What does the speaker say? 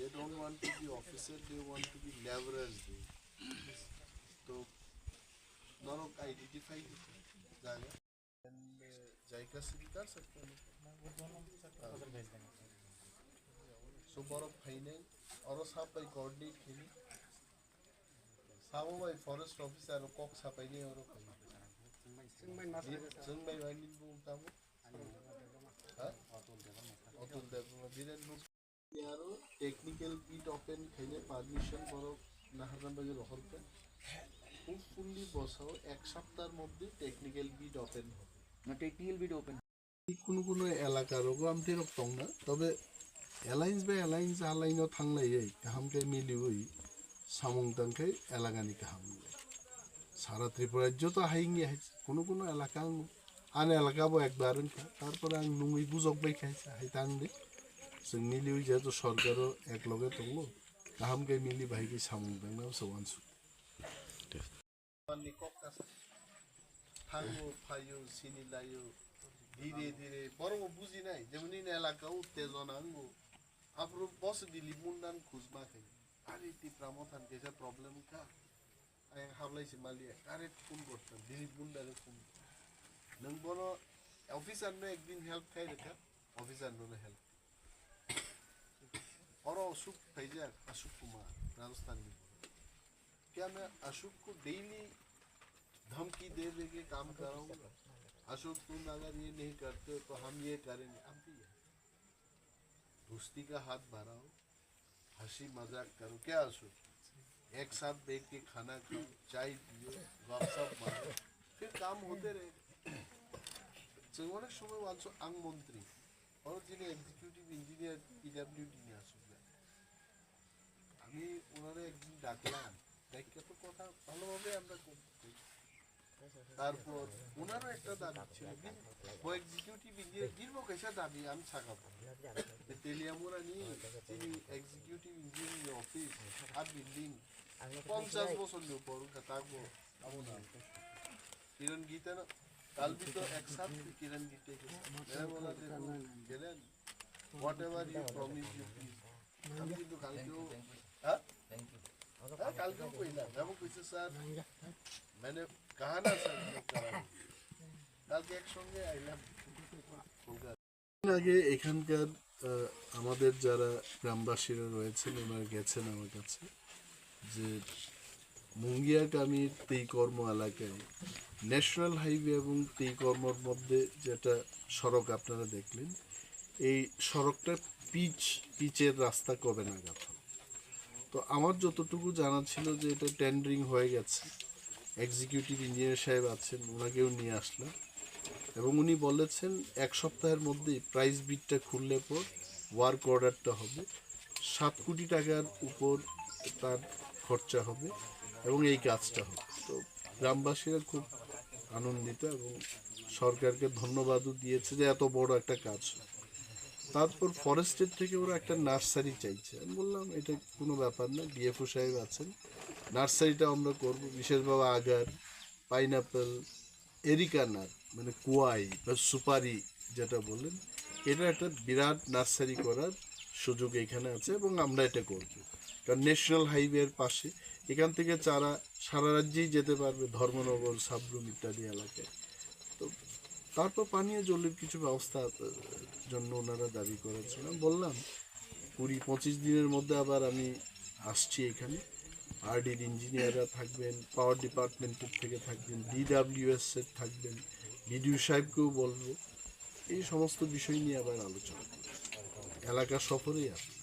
They don't want to be officer they want to be labourers they तो लोग identify जाएगा and जायका से भी कर सकते हैं सो फॉर फाइनल और सब भाई कोऑर्डिनेट खेली सामो भाई फॉरेस्ट ऑफिसर कोक सबै नै अरू जुन भाई वाइनी बुम सामो अतुल देव। बिरेन बुम यारो pen খাইলে পারমিশন বড় নাহারাম বাজার হল খুব ফুললি বসাও এক সপ্তাহের মধ্যে টেকনিক্যাল বিড ওপেন হবে। না টেকনিক্যাল বিড ওপেন কোন কোন এলাকার ওগো আমি রকম না তবে এলাইন্স বা এলাইন্স আলাইনও থাংলাইয়াই কাহামকে মিলিবই সামংতাংকে এলাকানি কাহাম সারা ত্রিপুরাজ্য তো হাইং হাইছে কোন কোন এলাকা আন এলাকাবো একবার তারপরে আমি নুই বুঝক বাই খাইছে হাইতান দিয়ে जोंनि लिउ जेतु सरकारो एक लगे तंगलो ताहम के मिली भाई के सामु बेंगना सवान सु नि कोक कास हांगो फायो सिनि लायो धीरे धीरे बरंग बुझि नाय जेमनि नेला गाउ तेजन आंगो आप्रु बस दिलि मुन्नान खुजमा खै आरे ति प्रमोथन केसा प्रॉब्लम का आय हाबलायसि मालि आरे फोन करतन दिलि मुन्नानो फोन नों बनो অফিসার নো একদিন হেল্প খাই রেখা অফিসার নো হেল্প और अशोक फैजा अशोक कुमार राजस्थान में क्या मैं अशोक को डेली धमकी दे दे के काम कराऊंगा अशोक तुम अगर ये नहीं करते हो तो हम ये करेंगे अब भी है दोस्ती का हाथ बढ़ाओ हंसी मजाक करो क्या अशोक एक साथ बैठ के खाना खाओ चाय पियो गपशप मारो फिर काम होते रहे जों অনেক সময় বলছো আং মন্ত্রী ওর যিনি এক্সিকিউটিভ ইঞ্জিনিয়ার পিডাব্লিউডি নিয়ে আসুক আমি ওনারা একদিন ডাকলাম ডাকিয়ে তো কথা ভালোভাবে আমরা করছি। তারপর ওনারও একটা দাবি ছিল এক্সিকিউটিভ ইঞ্জিনিয়ার দীর্ঘ কেসা দাবি, আমি ছাকাবো তেলিয়ামুরা নিয়ে তিনি এক্সিকিউটিভ ইঞ্জিনিয়ারিং অফিস আর বিল্ডিং পঞ্চাশ বছর নিয়ে পড়ুন থাকব আমার নাম কিরণ গীতা না কাল বি তো একসাথ কিরণ গীতে গেলেন। Whatever you promise you please আমি কিন্তু কালকেও प्रॉमिस यू प्लीज हम কিন্তু কালকেও হ্যাঁ হ্যাঁ কালকেও কইলাম এবং কইছে স্যার मैंने कहा ना सर मैं करा কালকে একসঙ্গে আইলাম কলকাতা আগে এখানকার আহ, আমাদের যারা গ্রামবাসীরা রয়েছেন ওনারা গেছেন আমার কাছে যে মুঙ্গিয়াকামির তেইকর্ম এলাকায় ন্যাশনাল হাইওয়ে এবং তেইকর্মর মধ্যে যেটা সড়ক আপনারা দেখলেন এই সড়কটা পিচ পিচের রাস্তা কবে নাগাদ হবে? তো আমার যতটুকু জানা ছিল যে এটা টেন্ডারিং হয়ে গেছে। এক্সিকিউটিভ ইঞ্জিনিয়ার সাহেব আছেন, ওনাকেও নিয়ে আসলাম। এবং উনি বলেছেন, এক সপ্তাহের মধ্যেই প্রাইস বিটটা খুললে পর ওয়ার্ক অর্ডারটা হবে। সাত কোটি টাকার উপর তার খরচা হবে এবং এই কাজটা হবে। তো গ্রামবাসীরা খুব আনন্দিত এবং সরকারকে ধন্যবাদও দিয়েছে যে এত বড় একটা কাজ। তারপর ফরেস্টের থেকে ওরা একটা নার্সারি চাইছে। আমি বললাম, এটা কোনো ব্যাপার না ডিএফও সাহেব আছেন। নার্সারিটা আমরা করব, বিশেষভাবে আগার পাইনাপেল এরিকানার মানে কুয়াই বা সুপারি যেটা বললেন এটা একটা বিরাট নার্সারি করার সুযোগ এখানে আছে এবং আমরা এটা করব। কারণ ন্যাশনাল হাইওয়ের পাশে, এখান থেকে চারা সারা রাজ্যেই যেতে পারবে ধর্মনগর, সাবরুম ইত্যাদি এলাকায়। তো তারপর পানীয় জলের কিছু ব্যবস্থা জন্য ওনারা দাবি করেছেন আমি বললাম কুড়ি পঁচিশ দিনের মধ্যে আবার আমি আসছি এখানে। আরডির ইঞ্জিনিয়াররা থাকবেন, পাওয়ার ডিপার্টমেন্টের থেকে থাকবেন ডিডাব্লিউএস এর থাকবেন বিডিও সাহেবকেও বলব। এই সমস্ত বিষয় নিয়ে আবার আলোচনা। এলাকা সফরেই আসব।